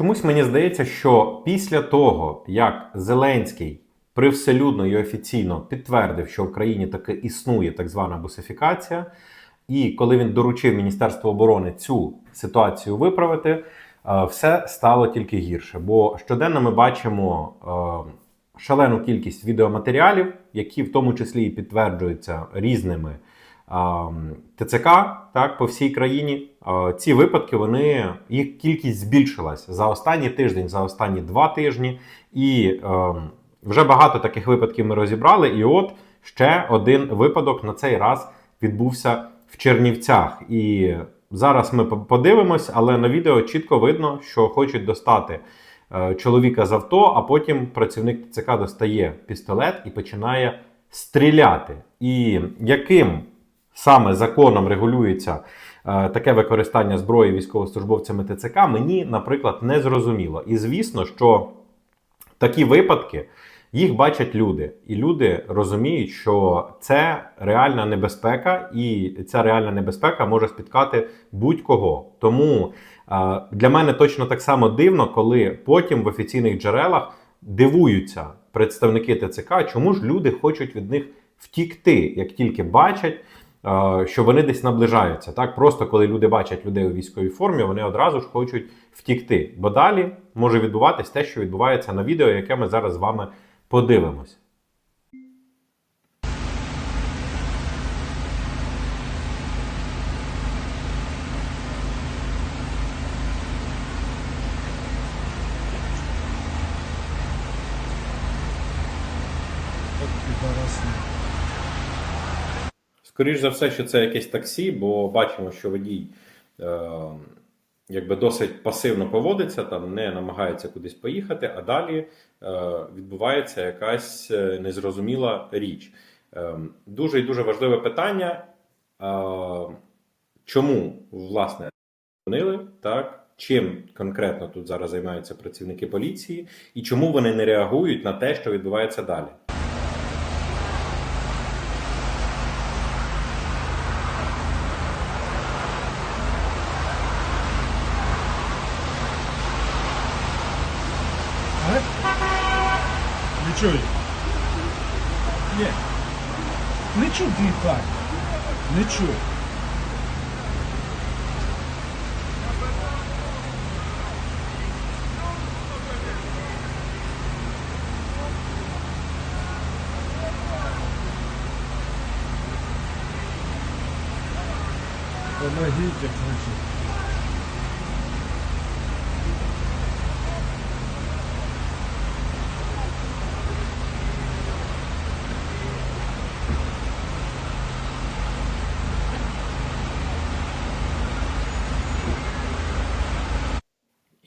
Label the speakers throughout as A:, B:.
A: Чомусь мені здається, що після того, як Зеленський привселюдно і офіційно підтвердив, що в країні таки існує так звана бусифікація, і коли він доручив Міністерству оборони цю ситуацію виправити, е, все стало тільки гірше. Бо щоденно ми бачимо е, шалену кількість відеоматеріалів, які в тому числі і підтверджуються різними ТЦК так, по всій країні. Ці випадки вони їх кількість збільшилась за останній тиждень, за останні два тижні. І вже багато таких випадків ми розібрали. І от ще один випадок на цей раз відбувся в Чернівцях. І зараз ми по- подивимось, але на відео чітко видно, що хочуть достати е, чоловіка з авто, а потім працівник ТЦК достає пістолет і починає стріляти. І яким саме законом регулюється е, таке використання зброї військовослужбовцями ТЦК, мені, наприклад, не зрозуміло. І звісно, що такі випадки їх бачать люди, і люди розуміють, що це реальна небезпека, і ця реальна небезпека може спіткати будь-кого. Тому е, для мене точно так само дивно, коли потім в офіційних джерелах дивуються представники ТЦК, чому ж люди хочуть від них втікти, як тільки бачать. Що вони десь наближаються, так просто коли люди бачать людей у військовій формі, вони одразу ж хочуть втікти. Бо далі може відбуватись те, що відбувається на відео, яке ми зараз з вами подивимось.
B: От підараси.
A: Скоріше за все, що це якесь таксі, бо бачимо, що водій е, якби досить пасивно поводиться, там не намагається кудись поїхати, а далі е, відбувається якась е, незрозуміла річ. Е, дуже і дуже важливе питання. Е, чому власне зупинили, так? Чим конкретно тут зараз займаються працівники поліції, і чому вони не реагують на те, що відбувається далі?
B: Не чую. Ні. Не чую ти так. Не чую. Помогите, кричить.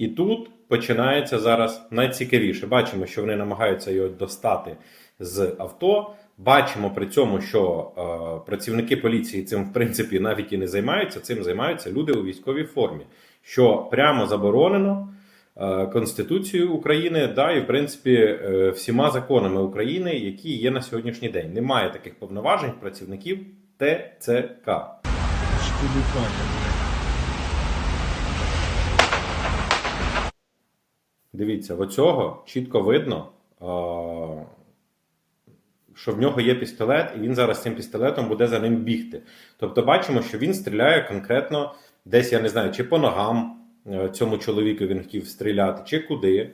A: І тут починається зараз найцікавіше. Бачимо, що вони намагаються його достати з авто. Бачимо при цьому, що е, працівники поліції цим в принципі навіть і не займаються. Цим займаються люди у військовій формі, що прямо заборонено е, Конституцією України, да, і в принципі е, всіма законами України, які є на сьогоднішній день. Немає таких повноважень працівників ТЦК.
B: Штилікання,
A: Дивіться, в оцього чітко видно, що в нього є пістолет, і він зараз цим пістолетом буде за ним бігти. Тобто бачимо, що він стріляє конкретно десь, я не знаю, чи по ногам е, цьому чоловіку він хотів стріляти, чи куди.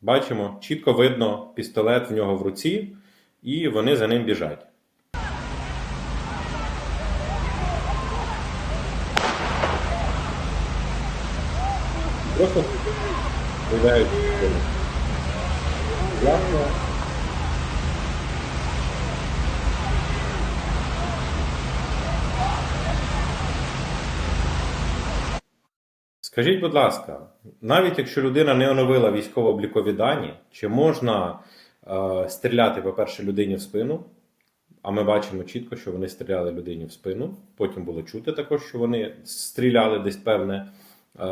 A: Бачимо, чітко видно пістолет в нього в руці, і вони за ним біжать. Просто стріляють в. Власне, Скажіть, будь ласка, навіть якщо людина не оновила військово-облікові дані, чи можна е, стріляти, по-перше, людині в спину? А ми бачимо чітко, що вони стріляли людині в спину. Потім було чути також, що вони стріляли десь певне. Е,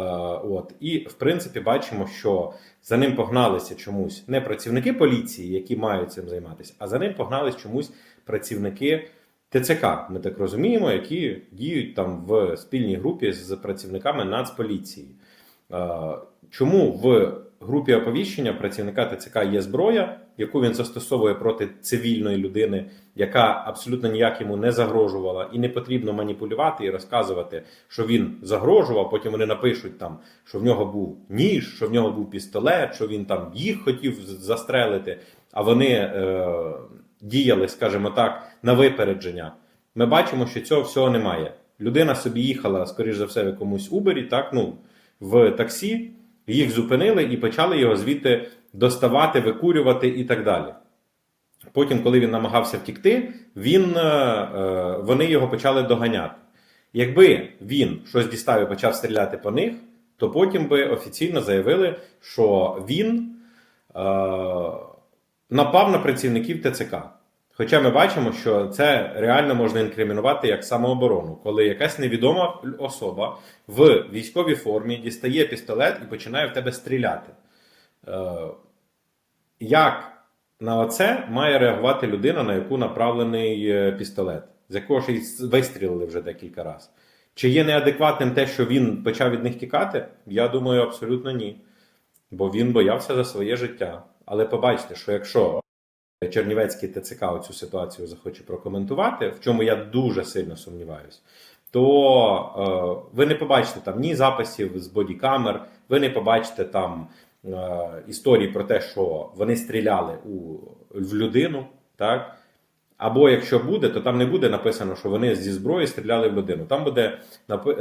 A: от. І, в принципі, бачимо, що за ним погналися чомусь не працівники поліції, які мають цим займатися, а за ним погнались чомусь працівники ТЦК, ми так розуміємо, які діють там в спільній групі з працівниками Нацполіції. Е, Чому в групі оповіщення працівника ТЦК є зброя, яку він застосовує проти цивільної людини, яка абсолютно ніяк йому не загрожувала, і не потрібно маніпулювати і розказувати, що він загрожував. Потім вони напишуть там, що в нього був ніж, що в нього був пістолет, що він там їх хотів застрелити, а вони е, діяли, скажімо так, на випередження. Ми бачимо, що цього всього немає. Людина собі їхала, скоріш за все, в якомусь Убері, так, ну, в таксі, їх зупинили і почали його звідти доставати, викурювати і так далі. Потім, коли він намагався втікти, він, е, е, вони його почали доганяти. Якби він щось дістав і почав стріляти по них, то потім би офіційно заявили, що він е, напав на працівників ТЦК. Хоча ми бачимо, що це реально можна інкримінувати як самооборону, коли якась невідома особа в військовій формі дістає пістолет і починає в тебе стріляти. Е, як на оце має реагувати людина, на яку направлений е, пістолет, з якого ж вистрілили вже декілька разів? Чи є неадекватним те, що він почав від них тікати? Я думаю, абсолютно ні. Бо він боявся за своє життя. Але побачте, що якщо Чернівецький ТЦК цю ситуацію захоче прокоментувати, в чому я дуже сильно сумніваюся, то е, ви не побачите там ні записів з бодікамер, ви не побачите там е, історії про те, що вони стріляли у, в людину, так? Або якщо буде, то там не буде написано, що вони зі зброї стріляли в людину. Там буде,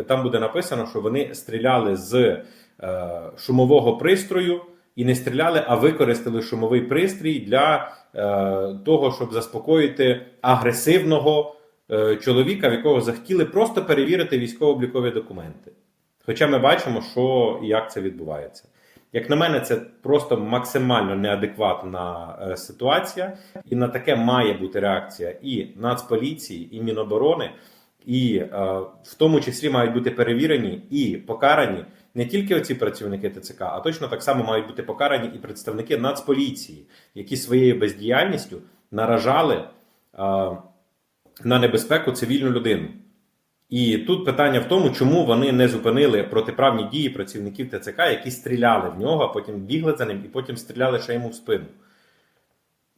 A: там буде написано, що вони стріляли з е, шумового пристрою і не стріляли, а використали шумовий пристрій для е, того, щоб заспокоїти агресивного е, чоловіка, в якого захотіли просто перевірити військово-облікові документи. Хоча ми бачимо, що і як це відбувається. Як на мене, це просто максимально неадекватна е, ситуація, і на таке має бути реакція і Нацполіції, і Міноборони, і е, в тому числі мають бути перевірені і покарані не тільки оці працівники ТЦК, а точно так само мають бути покарані і представники Нацполіції, які своєю бездіяльністю наражали е, на небезпеку цивільну людину. І тут питання в тому, чому вони не зупинили протиправні дії працівників ТЦК, які стріляли в нього, а потім бігли за ним і потім стріляли ще йому в спину.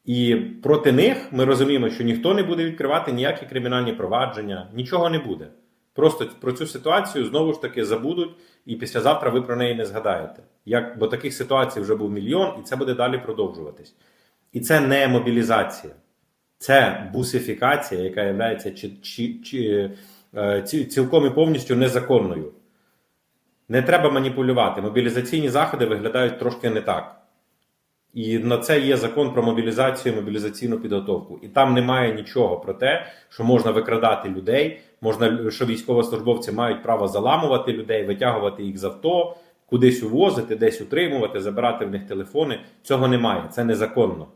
A: І проти них ми розуміємо, що ніхто не буде відкривати ніякі кримінальні провадження, нічого не буде. Просто про цю ситуацію знову ж таки забудуть, і післязавтра ви про неї не згадаєте. Як, бо таких ситуацій вже був мільйон, і це буде далі продовжуватись. І це не мобілізація, це бусифікація, яка є чи, чи, чи, е, ці- цілком і повністю незаконною. Не треба маніпулювати. Мобілізаційні заходи виглядають трошки не так. І на це є закон про мобілізацію, мобілізаційну підготовку. І там немає нічого про те, що можна викрадати людей, можна, що військовослужбовці мають право заламувати людей, витягувати їх з авто, кудись увозити, десь утримувати, забирати в них телефони. Цього немає, це незаконно.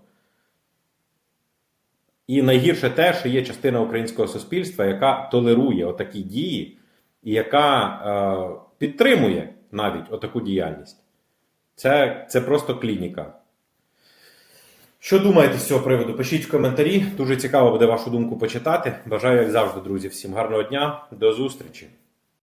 A: І найгірше те, що є частина українського суспільства, яка толерує отакі дії, і яка е, підтримує навіть отаку діяльність. Це, це просто клініка. Що думаєте з цього приводу? Пишіть в коментарі. Дуже цікаво буде вашу думку почитати. Бажаю, як завжди, друзі, всім гарного дня. До зустрічі!